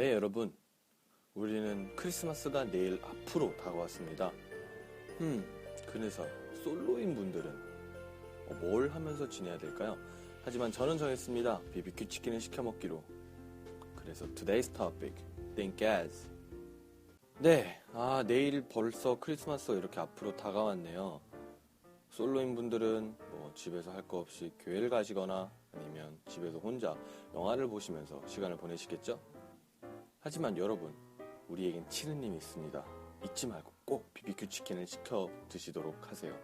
네, 여러분. 우리는 크리스마스가 내일 앞으로 다가왔습니다. 음, 그래서 솔로인 분들은 어, 뭘 하면서 지내야 될까요? 하지만 저는 정했습니다. BBQ 치킨을 시켜 먹기로. 그래서 today's topic, think as. 네, 아, 내일 벌써 크리스마스가 이렇게 앞으로 다가왔네요. 솔로인 분들은 뭐 집에서 할 거 없이 교회를 가시거나 아니면 집에서 혼자 영화를 보시면서 시간을 보내시겠죠? 하지만 여러분, 우리에겐 치느님이 있습니다. 잊지 말고 꼭 BBQ 치킨을 시켜 드시도록 하세요.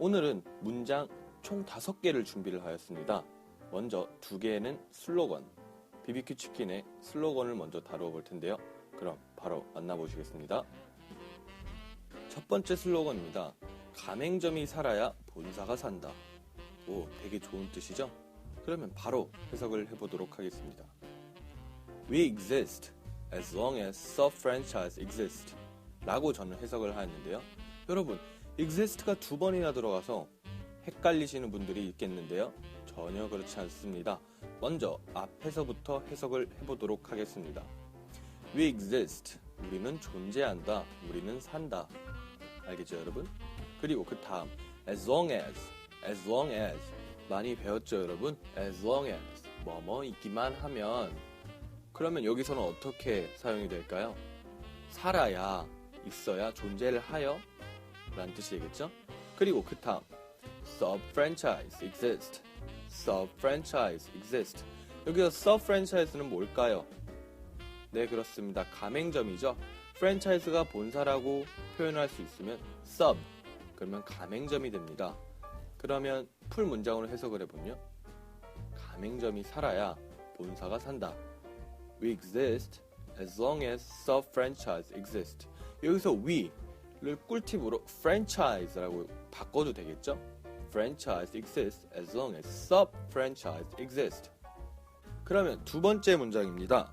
오늘은 문장 총 다섯 개를 준비를 하였습니다. 먼저 두 개는 슬로건, BBQ 치킨의 슬로건을 먼저 다루어 볼 텐데요. 그럼 바로 만나보시겠습니다. 첫 번째 슬로건입니다. 가맹점이 살아야 본사가 산다. 오, 되게 좋은 뜻이죠? 그러면 바로 해석을 해보도록 하겠습니다. We exist as long as sub-franchise exist. 라고 저는 해석을 하였는데요. 여러분, exist가 두 번이나 들어가서 헷갈리시는 분들이 있겠는데요. 전혀 그렇지 않습니다. 먼저 앞에서부터 해석을 해보도록 하겠습니다. We exist. 우리는 존재한다. 우리는 산다. 알겠죠, 여러분? 그리고 그 다음 as long as, as long as 많이 배웠죠, 여러분? as long as 뭐뭐 있기만 하면 그러면 여기서는 어떻게 사용이 될까요? 살아야 있어야 존재를 하여? 라는 뜻이 되겠죠? 그리고 그 다음 sub-franchise exist. sub-franchise exist. 여기서 sub-franchise는 뭘까요? 네 그렇습니다. 가맹점이죠. 프랜차이즈가 본사라고 표현할 수 있으면 sub. 그러면 가맹점이 됩니다. 그러면 풀 문장으로 해석을 해보면요. 가맹점이 살아야 본사가 산다 We exist as long as sub-franchise exist. 여기서 we를 꿀팁으로 franchise라고 바꿔도 되겠죠? franchise exists as long as sub-franchise exist. 그러면 두 번째 문장입니다.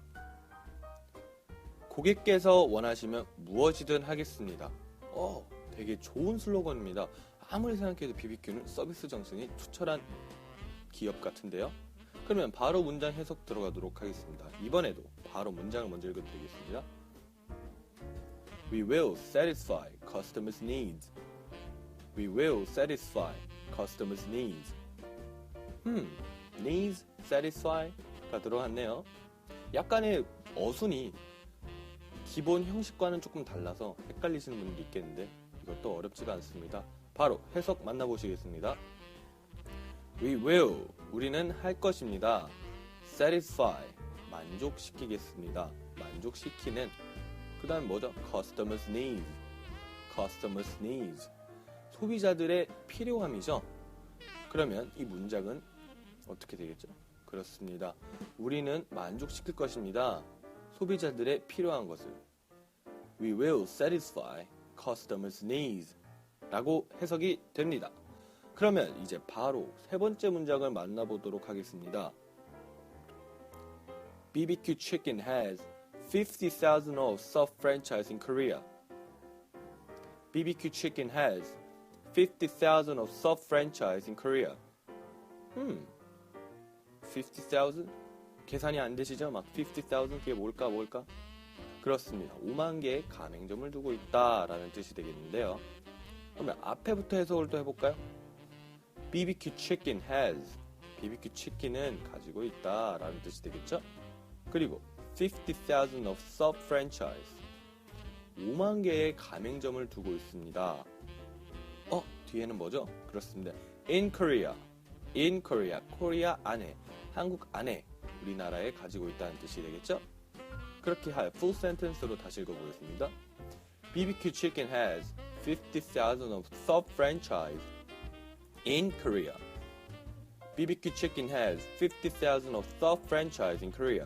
고객께서 원하시면 무엇이든 하겠습니다. 어, 되게 좋은 슬로건입니다. 아무리 생각해도 BBQ는 서비스 정신이 투철한 기업 같은데요. 그러면 바로 문장 해석 들어가도록 하겠습니다. 이번에도 바로 문장을 먼저 읽어드리겠습니다. We will satisfy customers' needs. We will satisfy customers' needs. 음, needs, satisfy가 들어갔네요. 약간의 어순이 기본 형식과는 조금 달라서 헷갈리시는 분들이 있겠는데 이것도 어렵지가 않습니다. 바로 해석 만나보시겠습니다. We will. 우리는 할 것입니다. satisfy. 만족시키겠습니다. 만족시키는. 그 다음 뭐죠? customers needs. customers needs. 소비자들의 필요함이죠. 그러면 이 문장은 어떻게 되겠죠? 그렇습니다. 우리는 만족시킬 것입니다. 소비자들의 필요한 것을. We will satisfy customers needs. 라고 해석이 됩니다. 그러면 이제 바로 세 번째 문장을 만나보도록 하겠습니다. BBQ Chicken has 50,000 of sub-franchise in Korea. BBQ Chicken has 50,000 of sub-franchise in Korea. 음, 50,000? 계산이 안 되시죠? 막 50,000 그게 뭘까 뭘까? 그렇습니다. 5만 개의 가맹점을 두고 있다라는 뜻이 되겠는데요. 그러면 앞에부터 해석을 또 해볼까요? BBQ chicken has BBQ 치킨은 가지고 있다 라는 뜻이 되겠죠? 그리고 50,000 of sub franchise 5만 개의 가맹점을 두고 있습니다. 어 뒤에는 뭐죠? 그렇습니다. In Korea, in Korea, 코리아 안에, 한국 안에 우리나라에 가지고 있다는 뜻이 되겠죠? 그렇게 할 full sentence로 다시 읽어보겠습니다. BBQ chicken has 50,000 of sub franchise in Korea. BBQ Chicken has 50,000 of sub franchise in Korea.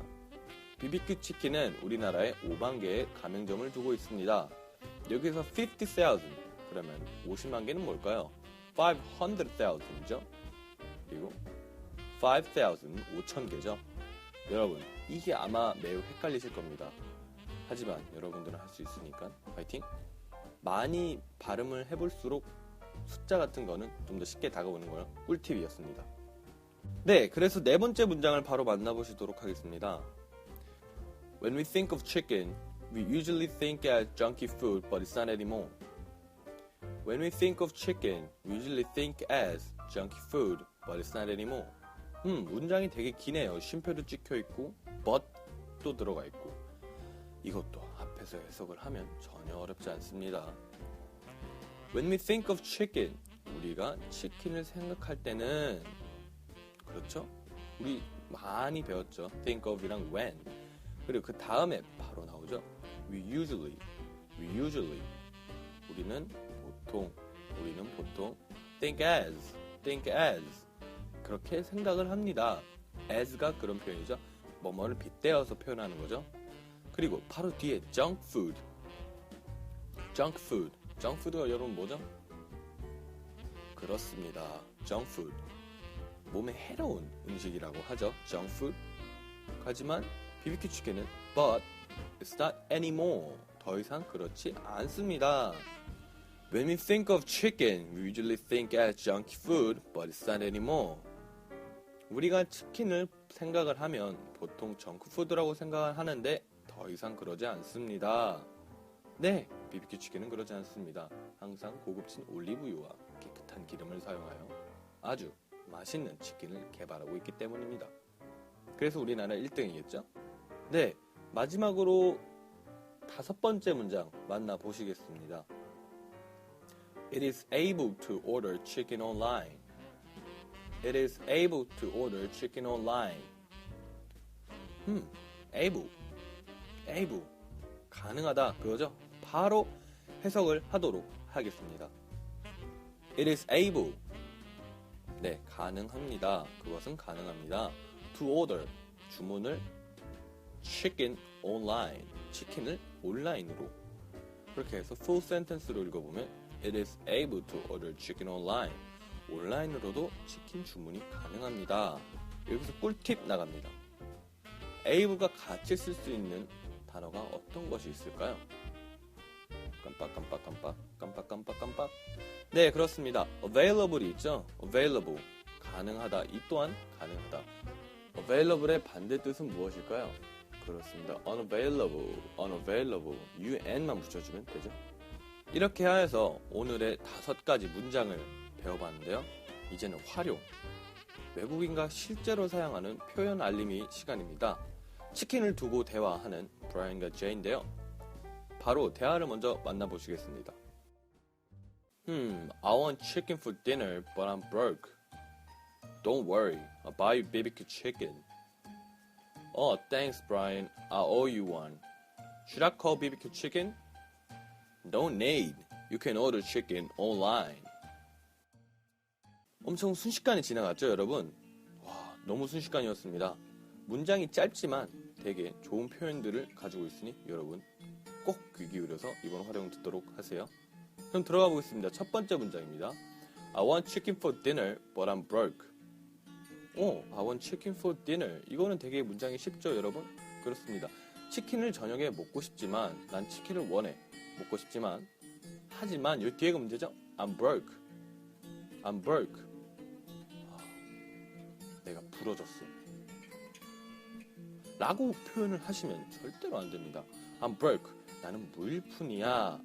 BBQ 치킨은 우리나라에 5만 개의 가맹점을 두고 있습니다. 여기서 50,000 그러면 50만 개는 뭘까요? 500,000이죠. 그리고 5,000 5천 개죠. 여러분 이게 아마 매우 헷갈리실 겁니다. 하지만 여러분들은 할 수 있으니까 파이팅! 많이 발음을 해볼수록 숫자 같은 거는 좀 더 쉽게 다가오는 거 꿀팁이었습니다. 네, 그래서 네 번째 문장을 바로 만나보시도록 하겠습니다. When we think of chicken, we usually think as junky food, but it's not anymore. When we think of chicken, we usually think as junky food, but it's not anymore. 음, 문장이 되게 기네요. 쉼표도 찍혀 있고, but도 들어가 있고. 이것도 앞에서 해석을 하면 전혀 어렵지 않습니다. When we think of chicken, 우리가 치킨을 생각할 때는 그렇죠? 우리 많이 배웠죠. think of이랑 when. 그리고 그 다음에 바로 나오죠. We usually, we usually. 우리는 보통, 우리는 보통 think as, think as. 그렇게 생각을 합니다. as가 그런 표현이죠. 뭐뭐를 빗대어서 표현하는 거죠. 그리고 바로 뒤에 junk food. junk food. Food가 여러분 뭐죠? 그렇습니다. food. 몸에 해로운 음식이라고 하죠. food. 하지만 BBQ 치킨은 but it's not anymore. 더 이상 그렇지 않습니다. When we think of chicken, we usually think as junk food, but it's not anymore. 우리가 치킨을 생각을 하면 보통 정크푸드라고 생각을 하는데 더 이상 그러지 않습니다. 네, BBQ 치킨은 그러지 않습니다. 항상 고급진 올리브유와 깨끗한 기름을 사용하여 아주 맛있는 치킨을 개발하고 있기 때문입니다. 그래서 우리나라 1등이겠죠? 네, 마지막으로 다섯 번째 문장 만나보시겠습니다. It is able to order chicken online. It is able to order chicken online. 음, able, able, 가능하다 그거죠? 바로 해석을 하도록 하겠습니다. It is able. 네, 가능합니다. 그것은 가능합니다. To order, 주문을 chicken online, 치킨을 온라인으로. 그렇게 해서 full sentence로 읽어보면 It is able to order chicken online. 온라인으로도 치킨 주문이 가능합니다. 여기서 꿀팁 나갑니다. able과 같이 쓸 수 있는 단어가 어떤 것이 있을까요? 깜빡깜빡 깜빡 깜빡깜빡 깜빡 네 그렇습니다. available이 있죠. available 가능하다 이 또한 가능하다. available의 반대 뜻은 무엇일까요? 그렇습니다. unavailable, unavailable, un만 붙여주면 되죠. 이렇게 하여서 오늘의 다섯 가지 문장을 배워봤는데요. 이제는 활용. 외국인과 실제로 사용하는 표현 알림이 시간입니다. 치킨을 두고 대화하는 브라이언과 제인데요. 바로 대화를 먼저 만나보시겠습니다. Hmm, I want chicken for dinner, but I'm broke. Don't worry, I'll buy you BBQ chicken. Oh, thanks, Brian. I owe you one. Should I call BBQ chicken? No need. You can order chicken online. 엄청 순식간에 지나갔죠, 여러분? 와, 너무 순식간이었습니다. 문장이 짧지만 되게 좋은 표현들을 가지고 있으니 여러분 꼭 귀 기울여서 이번 활용 듣도록 하세요. 그럼 들어가 보겠습니다. 첫 번째 문장입니다. I want chicken for dinner, but I'm broke. 오, I want chicken for dinner. 이거는 되게 문장이 쉽죠, 여러분? 그렇습니다. 치킨을 저녁에 먹고 싶지만, 난 치킨을 원해. 먹고 싶지만, 하지만, 이 뒤에가 문제죠? I'm broke. I'm broke. 아, 내가 부러졌어. 라고 표현을 하시면 절대로 안 됩니다. I'm broke. 나는 무일푼이야.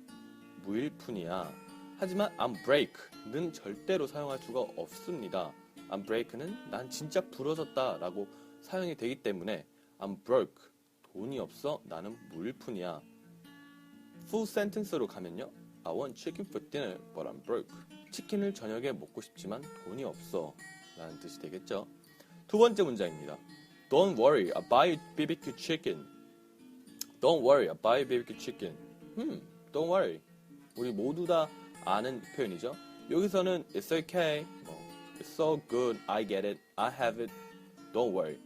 무일푼이야. 하지만 I'm break는 절대로 사용할 수가 없습니다. I'm break는 난 진짜 부러졌다 라고 사용이 되기 때문에 I'm broke. 돈이 없어. 나는 무일푼이야. full sentence로 가면요. I want chicken for dinner, but I'm broke. 치킨을 저녁에 먹고 싶지만 돈이 없어. 라는 뜻이 되겠죠. 두 번째 문장입니다. Don't worry, I'll buy BBQ chicken. Don't worry, I'll buy BBQ chicken. 음, don't worry. 우리 모두 다 아는 표현이죠. 여기서는 it's okay, 뭐, it's so good, I get it, I have it, don't worry.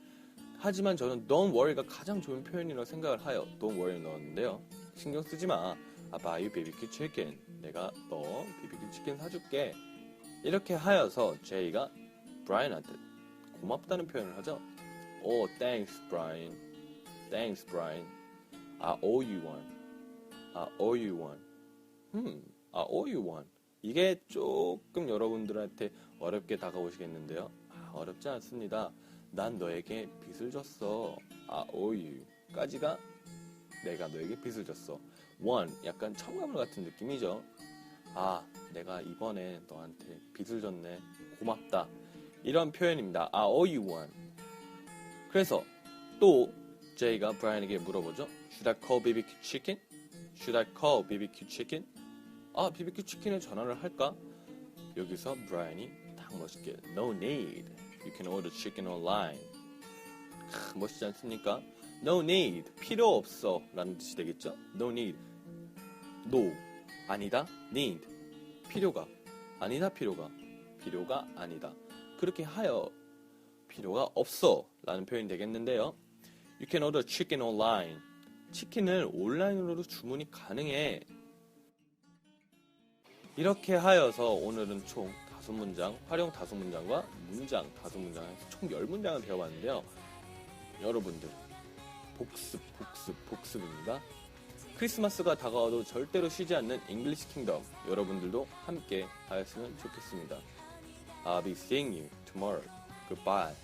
하지만 저는 don't worry가 가장 좋은 표현이라고 생각을 하여 don't worry 넣었는데요. 신경 쓰지 마. I buy you BBQ chicken. 내가 너 BBQ 치킨 사줄게. 이렇게 하여서 제이가 브라이언한테 고맙다는 표현을 하죠. Oh, thanks, Brian. Thanks, Brian. I owe you one. I owe you one. Hmm, I owe you one. 이게 조금 여러분들한테 어렵게 다가오시겠는데요. 아, 어렵지 않습니다. 난 너에게 빚을 졌어. I owe you. 까지가 내가 너에게 빚을 졌어. one 약간 첨가물 같은 느낌이죠. 아, 내가 이번에 너한테 빚을 졌네. 고맙다. 이런 표현입니다. I owe you one. 그래서 또 제이가 브라이언에게 물어보죠. Should I call BBQ chicken? Should I call BBQ chicken? 아, BBQ 치킨에 전화를 할까? 여기서 브라이언이 딱 멋있게 No need. You can order chicken online. 크, 멋있지 않습니까? No need. 필요 없어. 라는 뜻이 되겠죠? No need. No. 아니다. Need. 필요가. 아니다. 필요가. 필요가 아니다. 그렇게 하여 필요가 없어. 라는 표현이 되겠는데요. You can order chicken online. 치킨을 온라인으로도 주문이 가능해. 이렇게 하여서 오늘은 총 다섯 문장, 활용 다섯 문장과 문장 다섯 문장 해서 총 열 문장을 배워봤는데요. 여러분들 복습, 복습, 복습입니다. 크리스마스가 다가와도 절대로 쉬지 않는 잉글리시 킹덤 여러분들도 함께 하였으면 좋겠습니다. I'll be seeing you tomorrow. Goodbye.